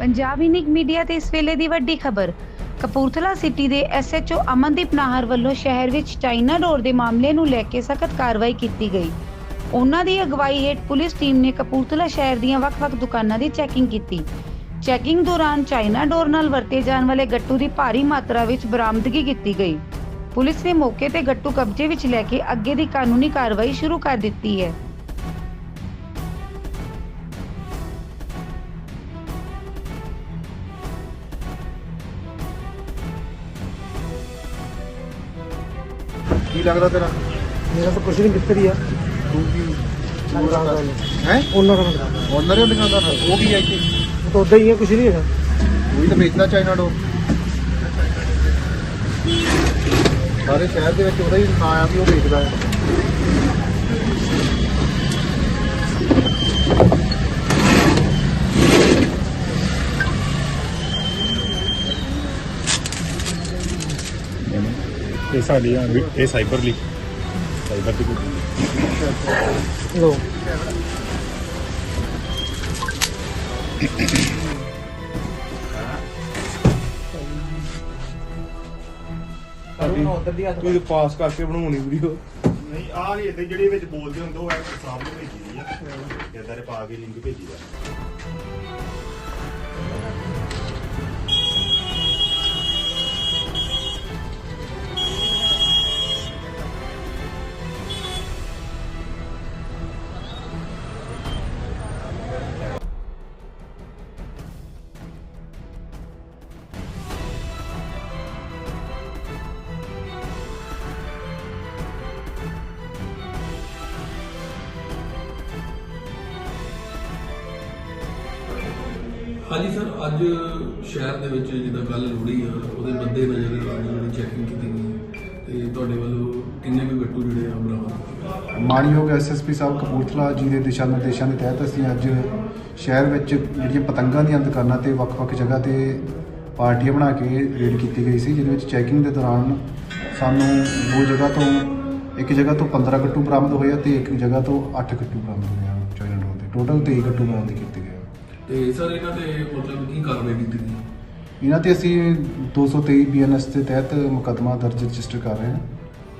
Punjab ਇਨਿਕ media ਤੇ ਇਸ ਵੇਲੇ ਦੀ ਵੱਡੀ ਖਬਰ। ਕਪੂਰਥਲਾ ਸਿਟੀ ਦੇ ਐਸਐਚਓ ਅਮਨਦੀਪ ਨਾਹਰ ਵੱਲੋਂ ਸ਼ਹਿਰ ਵਿੱਚ ਚਾਈਨਾ ਡੋਰ ਦੇ ਮਾਮਲੇ ਨੂੰ ਲੈ ਕੇ ਸਖਤ ਕਾਰਵਾਈ ਕੀਤੀ ਗਈ। ਉਹਨਾਂ ਦੀ ਅਗਵਾਈ ਹੇਠ ਪੁਲਿਸ ਟੀਮ ਨੇ ਕਪੂਰਥਲਾ ਸ਼ਹਿਰ ਦੀਆਂ ਵੱਖ-ਵੱਖ ਦੁਕਾਨਾਂ ਦੀ ਚੈਕਿੰਗ ਕੀਤੀ। ਚੈਕਿੰਗ ਦੌਰਾਨ ਚਾਈਨਾ ਡੋਰ ਨਾਲ ਵਰਤੇ ਜਾਣ ਵਾਲੇ ਗੱਟੂ ਦੀ ਭਾਰੀ ਮਾਤਰਾ ਵਿੱਚ ਬਰਾਮਦਗੀ ਕੀਤੀ ਗਈ। ਪੁਲਿਸ ਨੇ ਮੌਕੇ ਤੇ ਗੱਟੂ ਕਬਜ਼ੇ ਵਿੱਚ ਲੈ ਕੇ ਅੱਗੇ ਦੀ ਕਾਨੂੰਨੀ ਕਾਰਵਾਈ ਸ਼ੁਰੂ ਕਰ ਦਿੱਤੀ ਹੈ। ਕੀ ਲੱਗਦਾ ਤੇਰਾ? ਮੇਰਾ ਤਾਂ ਕੁਛ ਨਹੀਂ ਹੀ ਆ? ਤੂੰ ਕੀ ਹੈ? ਹੈ ਉਹਨਾਂ ਦਾ ਓਨਰ ਹੀ ਦੁਕਾਨਦਾਰ ਉਹ ਕੀ ਹੈ ਇੱਥੇ? ਤਾਂ ਉਦਾਂ ਹੀ ਆ ਕੁਛ ਨਹੀਂ ਹੈਗਾ। ਉਹ ਵੀ ਤਾਂ ਵੇਚਦਾ ਚਾਈਨਾ ਡੋਰ ਸਾਰੇ ਸ਼ਹਿਰ ਦੇ ਵਿੱਚ ਉਹਦਾ ਹੀ ਨਾਂ ਆ ਵੀ ਉਹ ਵੇਚਦਾ ਹੈ ਇਹ ਸਾਡੀ ਆ ਵੀ- ਇਹ ਸਾਈਬਰ ਲਈ ਸਾਈਬਰ ਦੀ ਕੋਈ ਲੋ ਤੂੰ ਪਾਸ ਕਰਕੇ ਬਣਾਉਣੀ ਵੀਡੀਓ। ਨਹੀਂ ਇੱਥੇ ਜਿਹੜੇ ਵਿੱਚ ਬੋਲਦੇ ਹੁੰਦੇ ਉਹ ਨੂੰ ਭੇਜੀ ਆ। ਇਦਾਂ ਦੇ ਪਾ ਕੇ ਲਿੰਕ ਭੇਜੀ ਦਾ। ਹਾਂਜੀ ਸਰ, ਅੱਜ ਸ਼ਹਿਰ ਦੇ ਵਿੱਚ ਜਿੱਦਾਂ ਗੱਲ ਲੋਹੜੀ ਆ, ਉਹਦੇ ਮੱਦੇ ਨਜ਼ਰ ਅੱਜ ਜਿਹੜੀ ਚੈਕਿੰਗ ਕੀਤੀ ਗਈ ਤੇ ਤੁਹਾਡੇ ਵੱਲੋਂ ਕਿੰਨੇ ਕੁ ਗੱਟੂ ਜਿਹੜੇ ਆ ਬਰਾਮਦ ਮਾਨਯੋਗ ਐਸਐਸਪੀ ਸਾਹਿਬ ਕਪੂਰਥਲਾ ਜੀ ਦੇ ਦਿਸ਼ਾ ਨਿਰਦੇਸ਼ਾਂ ਦੇ ਤਹਿਤ ਅਸੀਂ ਅੱਜ ਸ਼ਹਿਰ ਵਿੱਚ ਜਿਹੜੀਆਂ ਪਤੰਗਾਂ ਦੀਆਂ ਦੁਕਾਨਾਂ ਤੇ ਵੱਖ-ਵੱਖ ਜਗ੍ਹਾ ਤੇ ਪਾਰਟੀਆਂ ਬਣਾ ਕੇ ਰੇਡ ਕੀਤੀ ਗਈ ਸੀ, ਜਿਹਦੇ ਵਿੱਚ ਚੈਕਿੰਗ ਦੇ ਦੌਰਾਨ ਸਾਨੂੰ ਦੋ ਜਗ੍ਹਾ ਤੋਂ, ਇੱਕ ਜਗ੍ਹਾ ਤੋਂ 15 ਗੱਟੂ ਬਰਾਮਦ ਹੋਏ ਆ ਤੇ ਇੱਕ ਜਗ੍ਹਾ ਤੋਂ 8 ਗੱਟੂ ਬਰਾਮਦ ਹੋਏ ਆ ਚਾਈਨਾ ਡੋਰ ਦੇ ਟੋਟਲ 23 ਗੱਟੂ ਬਰਾਮਦ ਕੀਤੇ ਗਏ। ਤੇ ਸਰ ਇਹਨਾਂ ਤੇ ਮਤਲਬ ਕੀ ਕਾਰਵਾਈ ਕੀਤੀ ਗਈ? ਇਹਨਾਂ ਤੇ ਅਸੀਂ 223 ਬੀਐਨਐਸ ਦੇ ਤਹਿਤ ਮੁਕੱਦਮਾ ਦਰਜ ਰਜਿਸਟਰ ਕਰ ਰਹੇ ਹਾਂ।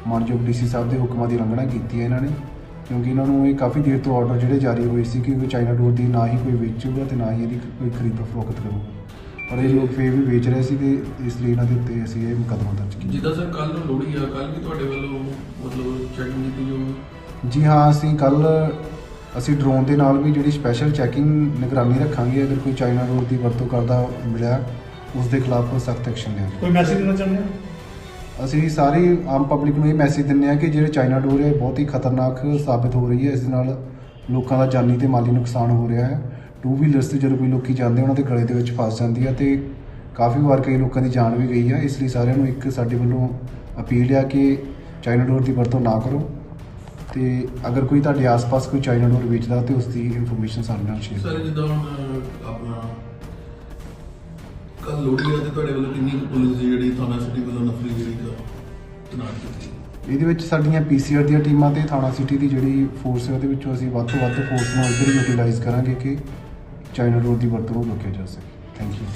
ਮਾਨਯੋਗ ਡੀਸੀ ਸਾਹਿਬ ਦੇ ਹੁਕਮਾਂ ਦੀ ਉਲੰਘਣਾ ਕੀਤੀ ਹੈ ਇਹਨਾਂ ਨੇ ਕਿਉਂਕਿ ਇਹਨਾਂ ਨੂੰ ਇਹ ਕਾਫੀ ਦੇਰ ਤੋਂ ਆਰਡਰ ਜਿਹੜੇ ਜਾਰੀ ਹੋਏ ਸੀ ਕਿ ਕੋਈ ਚਾਈਨਾ ਡੋਰ ਦੀ ਨਾ ਹੀ ਕੋਈ ਵੇਚੂਗਾ ਤੇ ਨਾ ਹੀ ਇਹਦੀ ਕੋਈ ਖਰੀਦੋ ਫਰੋਖਤ ਕਰੂਗਾ। ਪਰ ਇਹ ਲੋਕ ਫੇਰ ਵੀ ਵੇਚ ਰਹੇ ਸੀ ਤੇ ਇਸ ਲਈ ਇਹਨਾਂ ਦੇ ਉੱਤੇ ਅਸੀਂ ਇਹ ਮੁਕੱਦਮਾ ਦਰਜ ਕੀਤਾ। ਜਿੱਦਾਂ ਸਰ ਕੱਲ ਨੂੰ ਲੋਹੜੀ ਆ ਕੱਲ ਵੀ ਤੁਹਾਡੇ ਵੱਲੋਂ ਮਤਲਬ ਚੈਕਿੰਗ ਕੀਤੀ ਜਾਊਗੀ ਜੀ ਹਾਂ ਅਸੀਂ ਕੱਲ ਅਸੀਂ ਡਰੋਨ ਦੇ ਨਾਲ ਵੀ ਜਿਹੜੀ ਸਪੈਸ਼ਲ ਚੈਕਿੰਗ ਨਿਗਰਾਨੀ ਰੱਖਾਂਗੇ ਅਗਰ ਕੋਈ ਚਾਈਨਾ ਡੋਰ ਦੀ ਵਰਤੋਂ ਕਰਦਾ ਮਿਲਿਆ ਉਸ ਦੇ ਖਿਲਾਫ ਸਖਤ ਐਕਸ਼ਨ ਲਿਆ ਕੋਈ ਮੈਸੇਜ ਦੇਣਾ ਚਾਹੁੰਦੇ ਹੋ? ਅਸੀਂ ਸਾਰੀ ਆਮ ਪਬਲਿਕ ਨੂੰ ਇਹ ਮੈਸੇਜ ਦਿੰਦੇ ਹਾਂ ਕਿ ਜਿਹੜੇ ਚਾਈਨਾ ਡੋਰ ਹੈ ਬਹੁਤ ਹੀ ਖਤਰਨਾਕ ਸਾਬਿਤ ਹੋ ਰਹੀ ਹੈ। ਇਸ ਦੇ ਨਾਲ ਲੋਕਾਂ ਦਾ ਜਾਨੀ ਤੇ ਮਾਲੀ ਨੁਕਸਾਨ ਹੋ ਰਿਹਾ ਹੈ। ਟੂ ਵੀਲਰਸ ਤੇ ਜਦੋਂ ਕੋਈ ਲੋਕੀ ਜਾਂਦੇ ਉਹਨਾਂ ਦੇ ਗਲੇ ਦੇ ਵਿੱਚ ਫਸ ਜਾਂਦੀ ਹੈ ਤੇ ਕਾਫੀ ਵਾਰ ਕਈ ਲੋਕਾਂ ਦੀ ਜਾਨ ਵੀ ਗਈ ਹੈ। ਇਸ ਲਈ ਸਾਰਿਆਂ ਨੂੰ ਇੱਕ ਸਾਡੇ ਵੱਲੋਂ ਅਪੀਲ ਹੈ ਕਿ ਚਾਈਨਾ ਡੋਰ ਦੀ ਵਰਤੋਂ ਨਾ ਕਰੋ। ਤੇ ਅਗਰ ਕੋਈ ਤੁਹਾਡੇ ਆਸ-ਪਾਸ ਕੋਈ ਚਾਈਨਾ ਡੋਰ ਵੇਚਦਾ ਤੇ ਉਸ ਦੀ ਇਨਫੋਰਮੇਸ਼ਨ ਸਾਡੇ ਨਾਲ ਸ਼ੇਅਰ ਸਰ ਜਿੱਦਾਂ ਹੁਣ ਆਪਣਾ ਕੱਲ ਲੋਹੜੀ ਆ ਤੇ ਤੁਹਾਡੇ ਵੱਲੋਂ ਕਿੰਨੀ ਕੁ ਪੁਲਿਸ ਦੀ ਜਿਹੜੀ ਥਾਣਾ ਸਿਟੀ ਵੱਲੋਂ ਨਫਰੀ ਜਿਹੜੀ ਤਨਾਤ ਕੀਤੀ ਇਹਦੇ ਵਿੱਚ ਸਾਡੀਆਂ ਪੀਸੀਆਰ ਦੀਆਂ ਟੀਮਾਂ ਤੇ ਥਾਣਾ ਸਿਟੀ ਦੀ ਜਿਹੜੀ ਫੋਰਸ ਹੈ ਉਹਦੇ ਵਿੱਚੋਂ ਅਸੀਂ ਵੱਧ ਤੋਂ ਵੱਧ ਫੋਰਸ ਨੂੰ ਇੱਧਰ ਯੂਟਿਲਾਈਜ਼ ਕਰਾਂਗੇ ਕਿ ਚਾਈਨਾ ਡੋਰ ਦੀ ਵਰਤੋਂ ਨੂੰ ਰੋਕਿਆ ਜਾ ਸਕੇ। Thank you